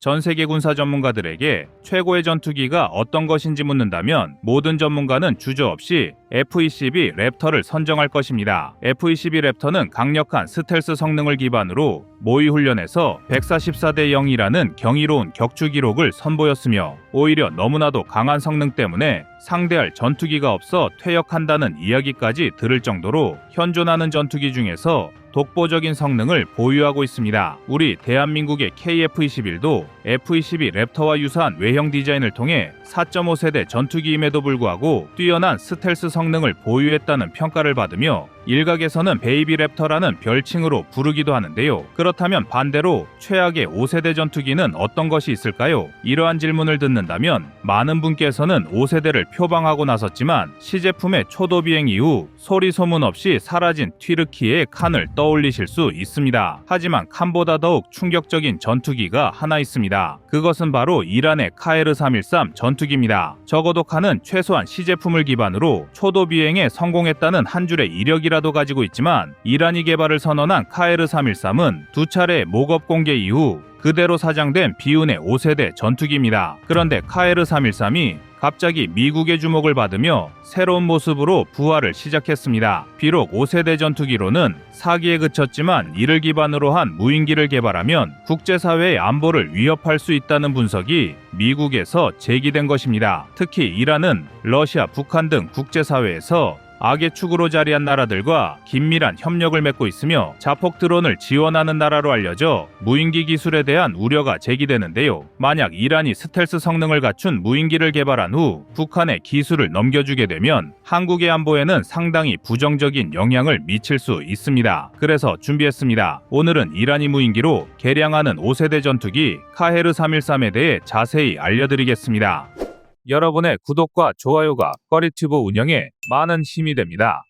전 세계 군사 전문가들에게 최고의 전투기가 어떤 것인지 묻는다면 모든 전문가는 주저없이 F-22 랩터를 선정할 것입니다. F-22 랩터는 강력한 스텔스 성능을 기반으로 모의 훈련에서 144대 0이라는 경이로운 격추 기록을 선보였으며 오히려 너무나도 강한 성능 때문에 상대할 전투기가 없어 퇴역한다는 이야기까지 들을 정도로 현존하는 전투기 중에서 독보적인 성능을 보유하고 있습니다. 우리 대한민국의 KF-21도 F-22 랩터와 유사한 외형 디자인을 통해 4.5세대 전투기임에도 불구하고 뛰어난 스텔스 성능을 보유했다는 평가를 받으며 일각에서는 베이비 랩터라는 별칭으로 부르기도 하는데요. 그렇다면 반대로 최악의 5세대 전투기는 어떤 것이 있을까요? 이러한 질문을 듣는다면 많은 분께서는 5세대를 표방하고 나섰지만 시제품의 초도 비행 이후 소리 소문 없이 사라진 튀르키의 칸을 떠올리실 수 있습니다. 하지만 칸보다 더욱 충격적인 전투기가 하나 있습니다. 그것은 바로 이란의 카에르 313 전투 기입니다. 적어도 칸은 최소한 시제품을 기반으로 초도 비행에 성공했다는 한 줄의 이력이라도 가지고 있지만 이란이 개발을 선언한 카에르 313은 두 차례 목업 공개 이후 그대로 사장된 비운의 5세대 전투기입니다. 그런데 카에르 313이 갑자기 미국의 주목을 받으며 새로운 모습으로 부활을 시작했습니다. 비록 5세대 전투기로는 사기에 그쳤지만 이를 기반으로 한 무인기를 개발하면 국제사회의 안보를 위협할 수 있다는 분석이 미국에서 제기된 것입니다. 특히 이란은 러시아, 북한 등 국제사회에서 악의 축으로 자리한 나라들과 긴밀한 협력을 맺고 있으며 자폭 드론을 지원하는 나라로 알려져 무인기 기술에 대한 우려가 제기되는데요. 만약 이란이 스텔스 성능을 갖춘 무인기를 개발한 후 북한에 기술을 넘겨주게 되면 한국의 안보에는 상당히 부정적인 영향을 미칠 수 있습니다. 그래서 준비했습니다. 오늘은 이란이 무인기로 개량하는 5세대 전투기 카헤르 313에 대해 자세히 알려드리겠습니다. 여러분의 구독과 좋아요가 꺼리튜브 운영에 많은 힘이 됩니다.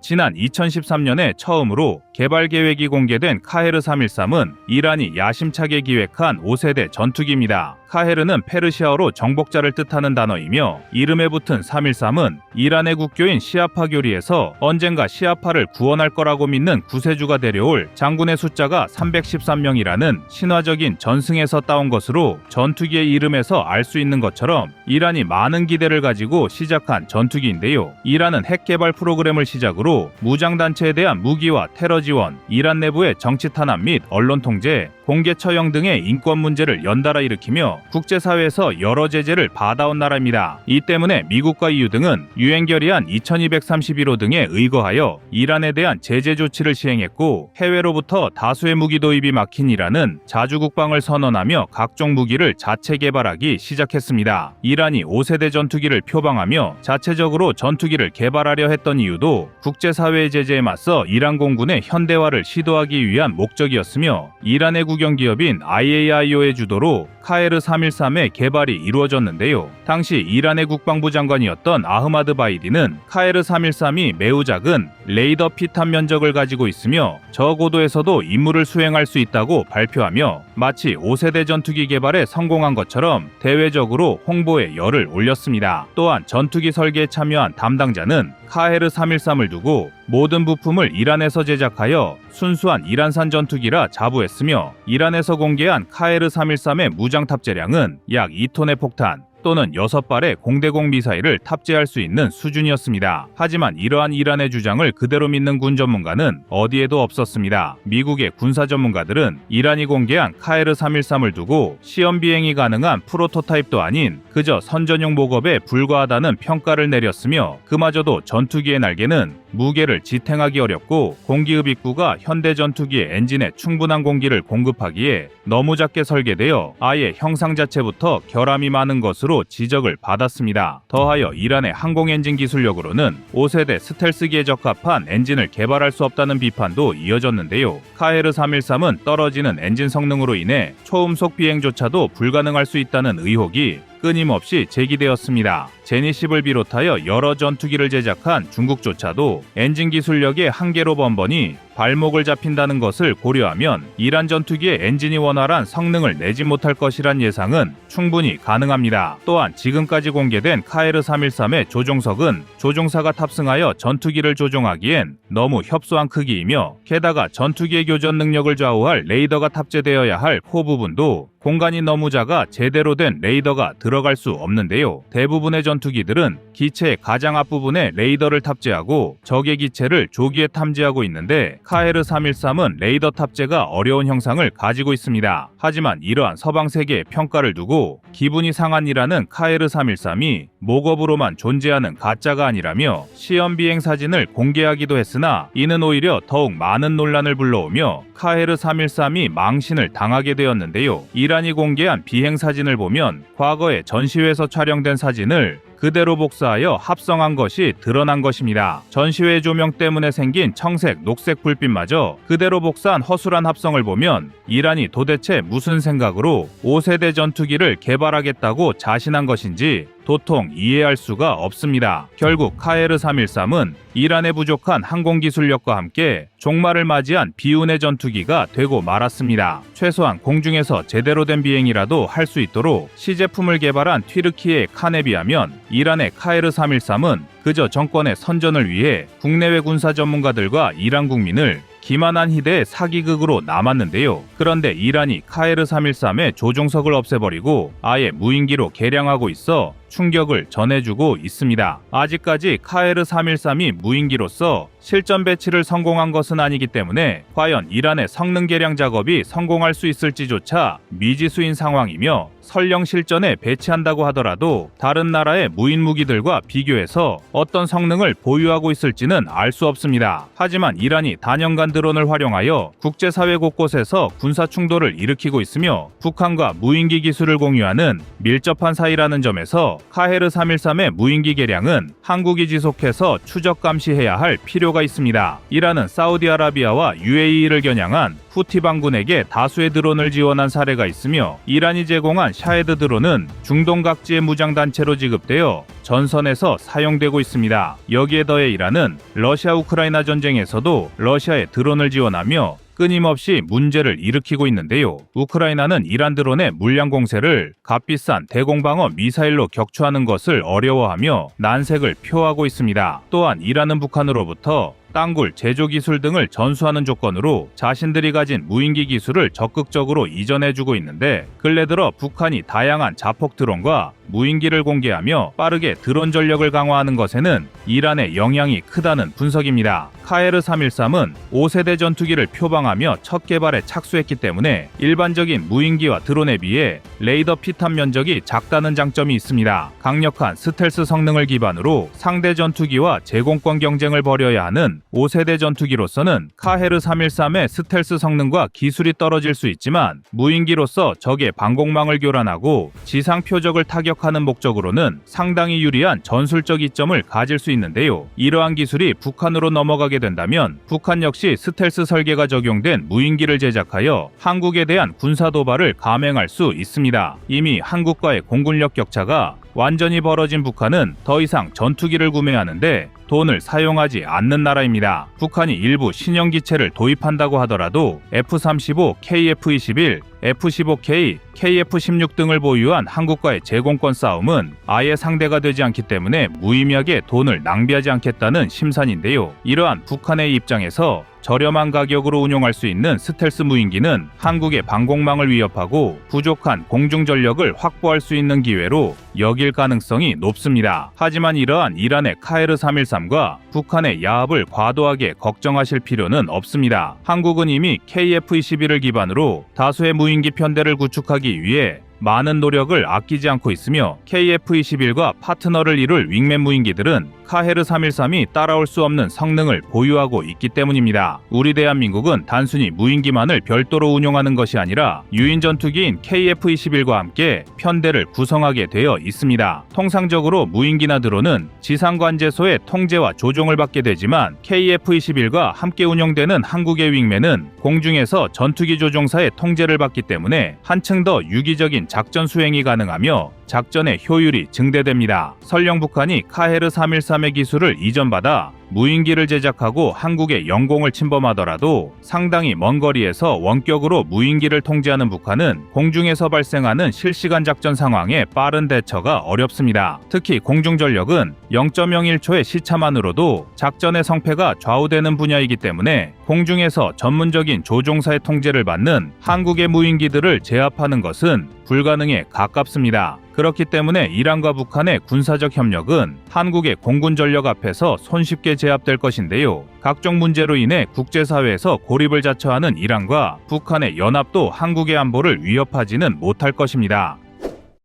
지난 2013년에 처음으로 개발 계획이 공개된 카헤르 313은 이란이 야심차게 기획한 5세대 전투기입니다. 카헤르는 페르시아어로 정복자를 뜻하는 단어이며 이름에 붙은 313은 이란의 국교인 시아파 교리에서 언젠가 시아파를 구원할 거라고 믿는 구세주가 데려올 장군의 숫자가 313명이라는 신화적인 전승에서 따온 것으로 전투기의 이름에서 알 수 있는 것처럼 이란이 많은 기대를 가지고 시작한 전투기인데요. 이란은 핵 개발 프로그램을 시작으로 무장단체에 대한 무기와 테러 지 원, 이란 내부의 정치 탄압 및 언론 통제, 공개 처형 등의 인권 문제를 연달아 일으키며 국제사회에서 여러 제재를 받아온 나라입니다. 이 때문에 미국과 EU 등은 유엔 결의안 2231호 등에 의거하여 이란에 대한 제재 조치를 시행했고 해외로부터 다수의 무기 도입이 막힌 이란은 자주 국방을 선언하며 각종 무기를 자체 개발하기 시작했습니다. 이란이 5세대 전투기를 표방하며 자체적으로 전투기를 개발하려 했던 이유도 국제사회의 제재에 맞서 이란 공군의 현 대화를 시도하기 위한 목적이었으며 이란의 국영 기업인 IAIO의 주도로 카에르 313의 개발이 이루어졌는데요. 당시 이란의 국방부 장관이었던 아흐마드 바이디는 카에르 313이 매우 작은 레이더 피탄 면적을 가지고 있으며 저고도에서도 임무를 수행할 수 있다고 발표하며 마치 5세대 전투기 개발에 성공한 것처럼 대외적으로 홍보에 열을 올렸습니다. 또한 전투기 설계에 참여한 담당자는 카헤르 313을 두고 모든 부품을 이란에서 제작하여 순수한 이란산 전투기라 자부했으며 이란에서 공개한 카헤르 313의 무장 탑재량은 약 2톤의 폭탄, 또는 6발의 공대공 미사일을 탑재할 수 있는 수준이었습니다. 하지만 이러한 이란의 주장을 그대로 믿는 군 전문가는 어디에도 없었습니다. 미국의 군사 전문가들은 이란이 공개한 카에르 313을 두고 시험 비행이 가능한 프로토타입도 아닌 그저 선전용 목업에 불과하다는 평가를 내렸으며 그마저도 전투기의 날개는 무게를 지탱하기 어렵고 공기흡입 구가 현대 전투기의 엔진에 충분한 공기를 공급하기에 너무 작게 설계되어 아예 형상 자체부터 결함이 많은 것으로 지적을 받았습니다. 더하여 이란의 항공 엔진 기술력으로는 5세대 스텔스기에 적합한 엔진을 개발할 수 없다는 비판도 이어졌는데요. 카헤르 313은 떨어지는 엔진 성능으로 인해 초음속 비행조차도 불가능할 수 있다는 의혹이 끊임없이 제기되었습니다. 제니십을 비롯하여 여러 전투기를 제작한 중국조차도 엔진 기술력의 한계로 번번이 발목을 잡힌다는 것을 고려하면 이란 전투기의 엔진이 원활한 성능을 내지 못할 것이란 예상은 충분히 가능합니다. 또한 지금까지 공개된 카에르 313의 조종석은 조종사가 탑승하여 전투기를 조종하기엔 너무 협소한 크기이며 게다가 전투기의 교전 능력을 좌우할 레이더가 탑재되어야 할 코 부분도 공간이 너무 작아 제대로 된 레이더가 들어갈 수 없는데요. 대부분의 전 투기들은 기체의 가장 앞부분에 레이더를 탑재하고 적의 기체를 조기에 탐지하고 있는데 카에르 313은 레이더 탑재가 어려운 형상을 가지고 있습니다. 하지만 이러한 서방 세계의 평가를 두고 기분이 상한이라는 카에르 313이 목업으로만 존재하는 가짜가 아니라며 시험 비행 사진을 공개하기도 했으나 이는 오히려 더욱 많은 논란을 불러오며 카에르 313이 망신을 당하게 되었는데요. 이란이 공개한 비행 사진을 보면 과거에 전시회에서 촬영된 사진을 그대로 복사하여 합성한 것이 드러난 것입니다. 전시회 조명 때문에 생긴 청색, 녹색 불빛마저 그대로 복사한 허술한 합성을 보면 이란이 도대체 무슨 생각으로 5세대 전투기를 개발하겠다고 자신한 것인지 도통 이해할 수가 없습니다. 결국 카에르 313은 이란의 부족한 항공 기술력과 함께 종말을 맞이한 비운의 전투기가 되고 말았습니다. 최소한 공중에서 제대로 된 비행이라도 할 수 있도록 시제품을 개발한 튀르키의 칸에 비하면 이란의 카에르 313은 그저 정권의 선전을 위해 국내외 군사 전문가들과 이란 국민을 기만한 희대의 사기극으로 남았는데요. 그런데 이란이 카에르 313의 조종석을 없애버리고 아예 무인기로 개량하고 있어 충격을 전해주고 있습니다. 아직까지 카에르 313이 무인기로서 실전 배치를 성공한 것은 아니기 때문에 과연 이란의 성능 개량 작업이 성공할 수 있을지조차 미지수인 상황이며 설령 실전에 배치한다고 하더라도 다른 나라의 무인 무기들과 비교해서 어떤 성능을 보유하고 있을지는 알 수 없습니다. 하지만 이란이 단연간 드론을 활용하여 국제사회 곳곳에서 군사 충돌을 일으키고 있으며 북한과 무인기 기술을 공유하는 밀접한 사이라는 점에서 카헤르 313의 무인기 개량은 한국이 지속해서 추적 감시해야 할 필요가 있습니다. 이란은 사우디아라비아와 UAE를 겨냥한 후티 반군에게 다수의 드론을 지원한 사례가 있으며 이란이 제공한 샤헤드 드론은 중동 각지의 무장 단체로 지급되어 전선에서 사용되고 있습니다. 여기에 더해 이란은 러시아 우크라이나 전쟁에서도 러시아에 드론을 지원하며 끊임없이 문제를 일으키고 있는데요. 우크라이나는 이란 드론의 물량 공세를 값비싼 대공방어 미사일로 격추하는 것을 어려워하며 난색을 표하고 있습니다. 또한 이란은 북한으로부터 땅굴, 제조 기술 등을 전수하는 조건으로 자신들이 가진 무인기 기술을 적극적으로 이전해주고 있는데 근래 들어 북한이 다양한 자폭 드론과 무인기를 공개하며 빠르게 드론 전력을 강화하는 것에는 이란의 영향이 크다는 분석입니다. 카에르 313은 5세대 전투기를 표방하며 첫 개발에 착수했기 때문에 일반적인 무인기와 드론에 비해 레이더 피탄 면적이 작다는 장점이 있습니다. 강력한 스텔스 성능을 기반으로 상대 전투기와 제공권 경쟁을 벌여야 하는 5세대 전투기로서는 카헤르 313의 스텔스 성능과 기술이 떨어질 수 있지만 무인기로서 적의 방공망을 교란하고 지상 표적을 타격하는 목적으로는 상당히 유리한 전술적 이점을 가질 수 있는데요. 이러한 기술이 북한으로 넘어가게 된다면 북한 역시 스텔스 설계가 적용된 무인기를 제작하여 한국에 대한 군사 도발을 감행할 수 있습니다. 이미 한국과의 공군력 격차가 완전히 벌어진 북한은 더 이상 전투기를 구매하는데 돈을 사용하지 않는 나라입니다. 북한이 일부 신형 기체를 도입한다고 하더라도 F-35, KF-21, F-15K, KF-16 등을 보유한 한국과의 제공권 싸움은 아예 상대가 되지 않기 때문에 무의미하게 돈을 낭비하지 않겠다는 심산인데요. 이러한 북한의 입장에서 저렴한 가격으로 운용할 수 있는 스텔스 무인기는 한국의 방공망을 위협하고 부족한 공중 전력을 확보할 수 있는 기회로 여길 가능성이 높습니다. 하지만 이러한 이란의 카에르 313과 북한의 야합을 과도하게 걱정하실 필요는 없습니다. 한국은 이미 KF-21을 기반으로 다수의 무인기 편대를 구축하기 위해 많은 노력을 아끼지 않고 있으며 KF-21과 파트너를 이룰 윙맨 무인기들은 카헤르 313이 따라올 수 없는 성능을 보유하고 있기 때문입니다. 우리 대한민국은 단순히 무인기만을 별도로 운용하는 것이 아니라 유인 전투기인 KF-21과 함께 편대를 구성하게 되어 있습니다. 통상적으로 무인기나 드론은 지상 관제소의 통제와 조종을 받게 되지만 KF-21과 함께 운영되는 한국의 윙맨은 공중에서 전투기 조종사의 통제를 받기 때문에 한층 더 유기적인 작전 수행이 가능하며 작전의 효율이 증대됩니다. 설령 북한이 카헤르 313의 기술을 이전받아 무인기를 제작하고 한국의 영공을 침범하더라도 상당히 먼 거리에서 원격으로 무인기를 통제하는 북한은 공중에서 발생하는 실시간 작전 상황에 빠른 대처가 어렵습니다. 특히 공중전력은 0.01초의 시차만으로도 작전의 성패가 좌우되는 분야이기 때문에 공중에서 전문적인 조종사의 통제를 받는 한국의 무인기들을 제압하는 것은 불가능에 가깝습니다. 그렇기 때문에 이란과 북한의 군사적 협력은 한국의 공군 전력 앞에서 손쉽게 제압될 것인데요. 각종 문제로 인해 국제사회에서 고립을 자처하는 이란과 북한의 연합도 한국의 안보를 위협하지는 못할 것입니다.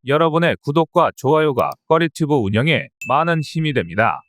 여러분의 구독과 좋아요가 꺼리튜브 운영에 많은 힘이 됩니다.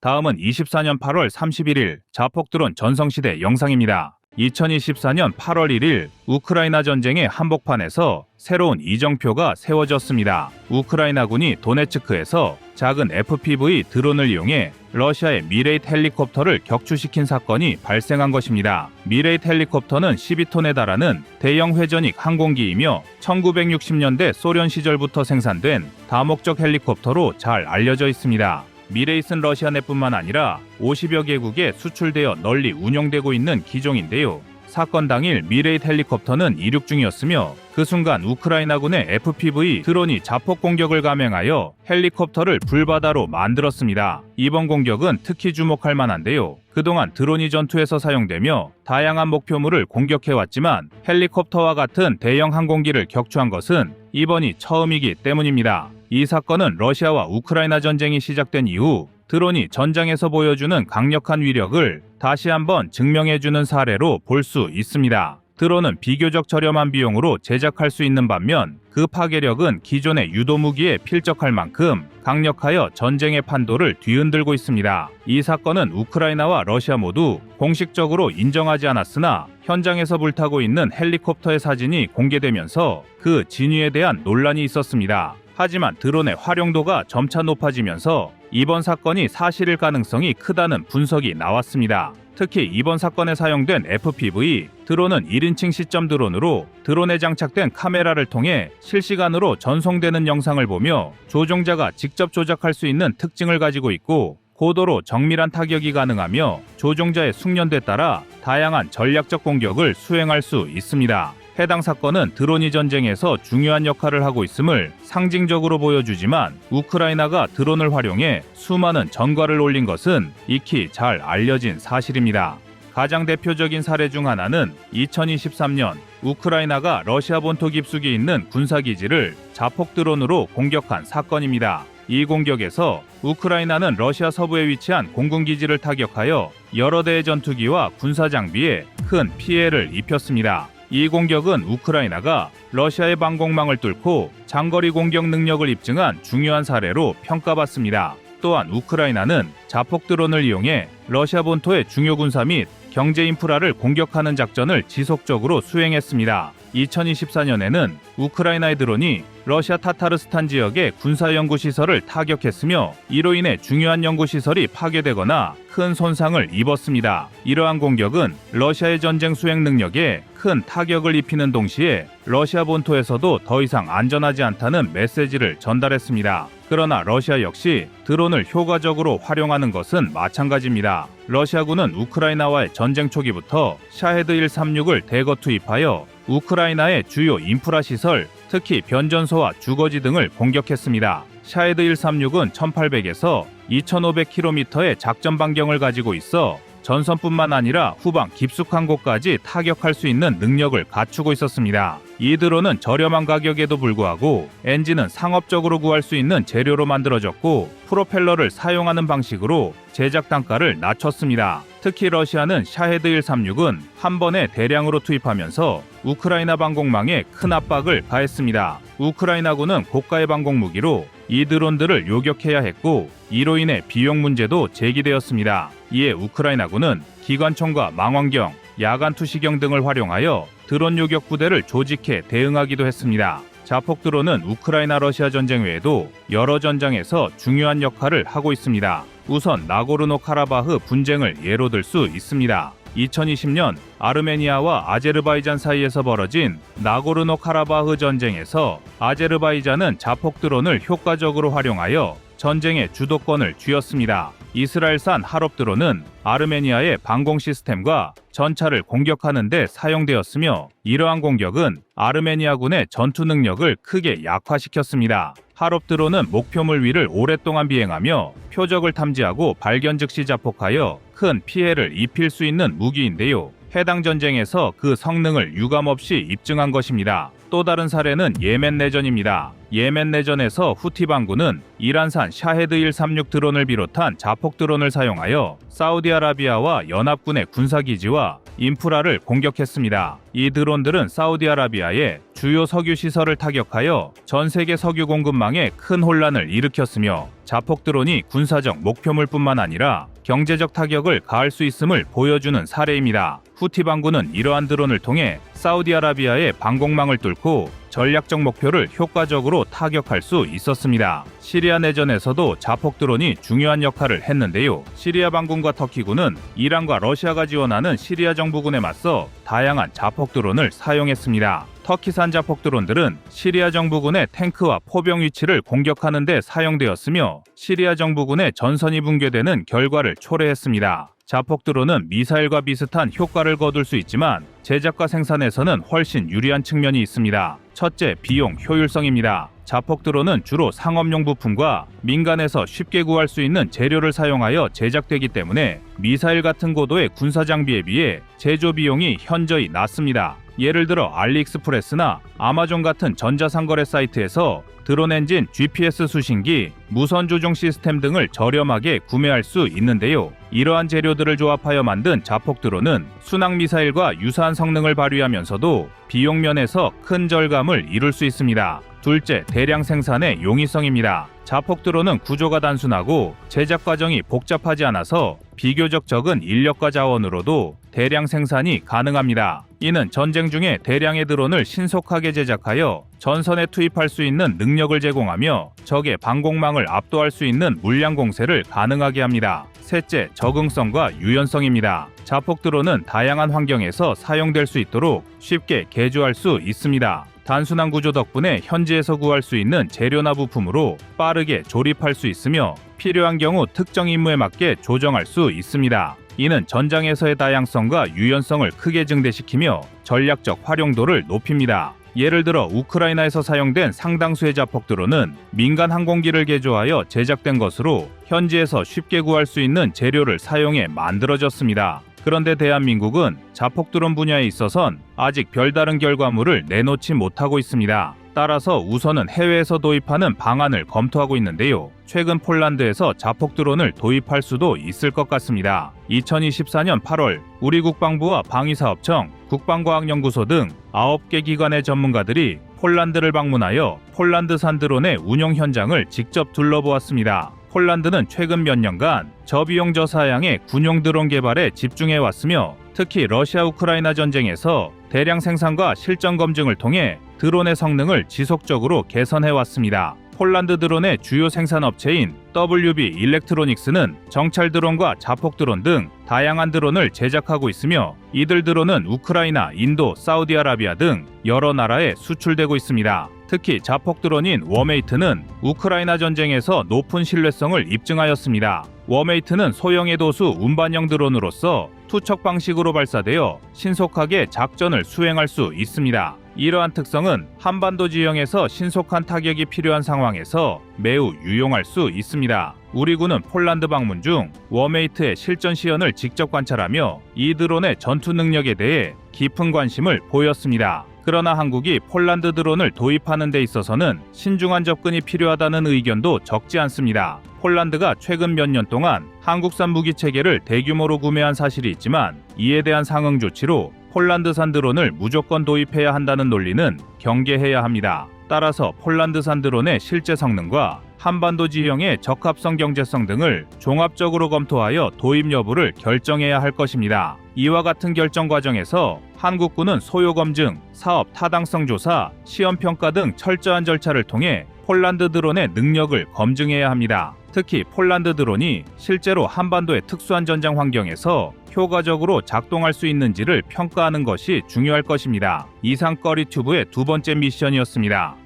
다음은 24년 8월 31일 자폭 드론 전성시대 영상입니다. 2024년 8월 1일 우크라이나 전쟁의 한복판에서 새로운 이정표가 세워졌습니다. 우크라이나군이 도네츠크에서 작은 FPV 드론을 이용해 러시아의 미레이트 헬리콥터를 격추시킨 사건이 발생한 것입니다. 미레이트 헬리콥터는 12톤에 달하는 대형 회전익 항공기이며 1960년대 소련 시절부터 생산된 다목적 헬리콥터로 잘 알려져 있습니다. 미레이슨 러시아 내뿐만 아니라 50여 개국에 수출되어 널리 운용되고 있는 기종인데요. 사건 당일 미레이트 헬리콥터는 이륙 중이었으며 그 순간 우크라이나군의 FPV 드론이 자폭 공격을 감행하여 헬리콥터를 불바다로 만들었습니다. 이번 공격은 특히 주목할 만한데요. 그동안 드론이 전투에서 사용되며 다양한 목표물을 공격해왔지만 헬리콥터와 같은 대형 항공기를 격추한 것은 이번이 처음이기 때문입니다. 이 사건은 러시아와 우크라이나 전쟁이 시작된 이후 드론이 전장에서 보여주는 강력한 위력을 다시 한번 증명해주는 사례로 볼 수 있습니다. 드론은 비교적 저렴한 비용으로 제작할 수 있는 반면 그 파괴력은 기존의 유도무기에 필적할 만큼 강력하여 전쟁의 판도를 뒤흔들고 있습니다. 이 사건은 우크라이나와 러시아 모두 공식적으로 인정하지 않았으나 현장에서 불타고 있는 헬리콥터의 사진이 공개되면서 그 진위에 대한 논란이 있었습니다. 하지만 드론의 활용도가 점차 높아지면서 이번 사건이 사실일 가능성이 크다는 분석이 나왔습니다. 특히 이번 사건에 사용된 FPV 드론은 1인칭 시점 드론으로 드론에 장착된 카메라를 통해 실시간으로 전송되는 영상을 보며 조종자가 직접 조작할 수 있는 특징을 가지고 있고 고도로 정밀한 타격이 가능하며 조종자의 숙련도에 따라 다양한 전략적 공격을 수행할 수 있습니다. 해당 사건은 드론이 전쟁에서 중요한 역할을 하고 있음을 상징적으로 보여주지만 우크라이나가 드론을 활용해 수많은 전과를 올린 것은 익히 잘 알려진 사실입니다. 가장 대표적인 사례 중 하나는 2023년 우크라이나가 러시아 본토 깊숙이 있는 군사기지를 자폭 드론으로 공격한 사건입니다. 이 공격에서 우크라이나는 러시아 서부에 위치한 공군기지를 타격하여 여러 대의 전투기와 군사 장비에 큰 피해를 입혔습니다. 이 공격은 우크라이나가 러시아의 방공망을 뚫고 장거리 공격 능력을 입증한 중요한 사례로 평가받습니다. 또한 우크라이나는 자폭 드론을 이용해 러시아 본토의 중요 군사 및 경제 인프라를 공격하는 작전을 지속적으로 수행했습니다. 2024년에는 우크라이나의 드론이 러시아 타타르스탄 지역의 군사 연구 시설을 타격했으며 이로 인해 중요한 연구 시설이 파괴되거나 큰 손상을 입었습니다. 이러한 공격은 러시아의 전쟁 수행 능력에 큰 타격을 입히는 동시에 러시아 본토에서도 더 이상 안전하지 않다는 메시지를 전달했습니다. 그러나 러시아 역시 드론을 효과적으로 활용하는 것은 마찬가지입니다. 러시아군은 우크라이나와의 전쟁 초기부터 샤헤드 136을 대거 투입하여 우크라이나의 주요 인프라 시설, 특히 변전소와 주거지 등을 공격했습니다. 샤헤드 136은 1800에서 2500km의 작전 반경을 가지고 있어 전선뿐만 아니라 후방 깊숙한 곳까지 타격할 수 있는 능력을 갖추고 있었습니다. 이 드론은 저렴한 가격에도 불구하고 엔진은 상업적으로 구할 수 있는 재료로 만들어졌고 프로펠러를 사용하는 방식으로 제작 단가를 낮췄습니다. 특히 러시아는 샤헤드 136은 한 번에 대량으로 투입하면서 우크라이나 방공망에 큰 압박을 가했습니다. 우크라이나군은 고가의 방공 무기로 이 드론들을 요격해야 했고 이로 인해 비용 문제도 제기되었습니다. 이에 우크라이나군은 기관총과 망원경, 야간 투시경 등을 활용하여 드론 요격 부대를 조직해 대응하기도 했습니다. 자폭 드론은 우크라이나 러시아 전쟁 외에도 여러 전장에서 중요한 역할을 하고 있습니다. 우선 나고르노 카라바흐 분쟁을 예로 들 수 있습니다. 2020년 아르메니아와 아제르바이잔 사이에서 벌어진 나고르노 카라바흐 전쟁에서 아제르바이잔은 자폭 드론을 효과적으로 활용하여 전쟁의 주도권을 쥐었습니다. 이스라엘산 하롭 드론은 아르메니아의 방공 시스템과 전차를 공격하는 데 사용되었으며 이러한 공격은 아르메니아군의 전투 능력을 크게 약화시켰습니다. 하롭 드론은 목표물 위를 오랫동안 비행하며 표적을 탐지하고 발견 즉시 자폭하여 큰 피해를 입힐 수 있는 무기인데요. 해당 전쟁에서 그 성능을 유감없이 입증한 것입니다. 또 다른 사례는 예멘 내전입니다. 예멘 내전에서 후티 반군은 이란산 샤헤드 136 드론을 비롯한 자폭 드론을 사용하여 사우디아라비아와 연합군의 군사기지와 인프라를 공격했습니다. 이 드론들은 사우디아라비아의 주요 석유 시설을 타격하여 전 세계 석유 공급망에 큰 혼란을 일으켰으며 자폭 드론이 군사적 목표물뿐만 아니라 경제적 타격을 가할 수 있음을 보여주는 사례입니다. 후티 반군은 이러한 드론을 통해 사우디아라비아의 방공망을 뚫고 전략적 목표를 효과적으로 타격할 수 있었습니다. 시리아 내전에서도 자폭 드론이 중요한 역할을 했는데요. 시리아 반군과 터키군은 이란과 러시아가 지원하는 시리아 정부군에 맞서 다양한 자폭 드론을 사용했습니다. 터키산 자폭 드론들은 시리아 정부군의 탱크와 포병 위치를 공격하는 데 사용되었으며 시리아 정부군의 전선이 붕괴되는 결과를 초래했습니다. 자폭 드론은 미사일과 비슷한 효과를 거둘 수 있지만 제작과 생산에서는 훨씬 유리한 측면이 있습니다. 첫째, 비용 효율성입니다. 자폭 드론은 주로 상업용 부품과 민간에서 쉽게 구할 수 있는 재료를 사용하여 제작되기 때문에 미사일 같은 고도의 군사 장비에 비해 제조 비용이 현저히 낮습니다. 예를 들어 알리익스프레스나 아마존 같은 전자상거래 사이트에서 드론 엔진, GPS 수신기, 무선 조종 시스템 등을 저렴하게 구매할 수 있는데요. 이러한 재료들을 조합하여 만든 자폭 드론은 순항 미사일과 유사한 성능을 발휘하면서도 비용 면에서 큰 절감을 이룰 수 있습니다. 둘째, 대량 생산의 용이성입니다. 자폭 드론은 구조가 단순하고 제작 과정이 복잡하지 않아서 비교적 적은 인력과 자원으로도 대량 생산이 가능합니다. 이는 전쟁 중에 대량의 드론을 신속하게 제작하여 전선에 투입할 수 있는 능력을 제공하며 적의 방공망을 압도할 수 있는 물량 공세를 가능하게 합니다. 셋째, 적응성과 유연성입니다. 자폭 드론은 다양한 환경에서 사용될 수 있도록 쉽게 개조할 수 있습니다. 단순한 구조 덕분에 현지에서 구할 수 있는 재료나 부품으로 빠르게 조립할 수 있으며 필요한 경우 특정 임무에 맞게 조정할 수 있습니다. 이는 전장에서의 다양성과 유연성을 크게 증대시키며 전략적 활용도를 높입니다. 예를 들어 우크라이나에서 사용된 상당수의 자폭 드론은 민간 항공기를 개조하여 제작된 것으로 현지에서 쉽게 구할 수 있는 재료를 사용해 만들어졌습니다. 그런데 대한민국은 자폭 드론 분야에 있어선 아직 별다른 결과물을 내놓지 못하고 있습니다. 따라서 우선은 해외에서 도입하는 방안을 검토하고 있는데요. 최근 폴란드에서 자폭 드론을 도입할 수도 있을 것 같습니다. 2024년 8월 우리 국방부와 방위사업청, 국방과학연구소 등 9개 기관의 전문가들이 폴란드를 방문하여 폴란드산 드론의 운용 현장을 직접 둘러보았습니다. 폴란드는 최근 몇 년간 저비용 저사양의 군용 드론 개발에 집중해 왔으며 특히 러시아 우크라이나 전쟁에서 대량 생산과 실전 검증을 통해 드론의 성능을 지속적으로 개선해 왔습니다. 폴란드 드론의 주요 생산 업체인 WB 일렉트로닉스는 정찰 드론과 자폭 드론 등 다양한 드론을 제작하고 있으며 이들 드론은 우크라이나, 인도, 사우디아라비아 등 여러 나라에 수출되고 있습니다. 특히 자폭 드론인 워메이트는 우크라이나 전쟁에서 높은 신뢰성을 입증하였습니다. 워메이트는 소형의 도수 운반형 드론으로서 투척 방식으로 발사되어 신속하게 작전을 수행할 수 있습니다. 이러한 특성은 한반도 지형에서 신속한 타격이 필요한 상황에서 매우 유용할 수 있습니다. 우리 군은 폴란드 방문 중 워메이트의 실전 시연을 직접 관찰하며 이 드론의 전투 능력에 대해 깊은 관심을 보였습니다. 그러나 한국이 폴란드 드론을 도입하는 데 있어서는 신중한 접근이 필요하다는 의견도 적지 않습니다. 폴란드가 최근 몇 년 동안 한국산 무기 체계를 대규모로 구매한 사실이 있지만 이에 대한 상응 조치로 폴란드산 드론을 무조건 도입해야 한다는 논리는 경계해야 합니다. 따라서 폴란드산 드론의 실제 성능과 한반도 지형의 적합성 경제성 등을 종합적으로 검토하여 도입 여부를 결정해야 할 것입니다. 이와 같은 결정 과정에서 한국군은 소요 검증, 사업 타당성 조사, 시험 평가 등 철저한 절차를 통해 폴란드 드론의 능력을 검증해야 합니다. 특히 폴란드 드론이 실제로 한반도의 특수한 전장 환경에서 효과적으로 작동할 수 있는지를 평가하는 것이 중요할 것입니다. 이상 꺼리 튜브의 두 번째 미션이었습니다.